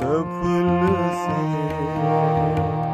सफल से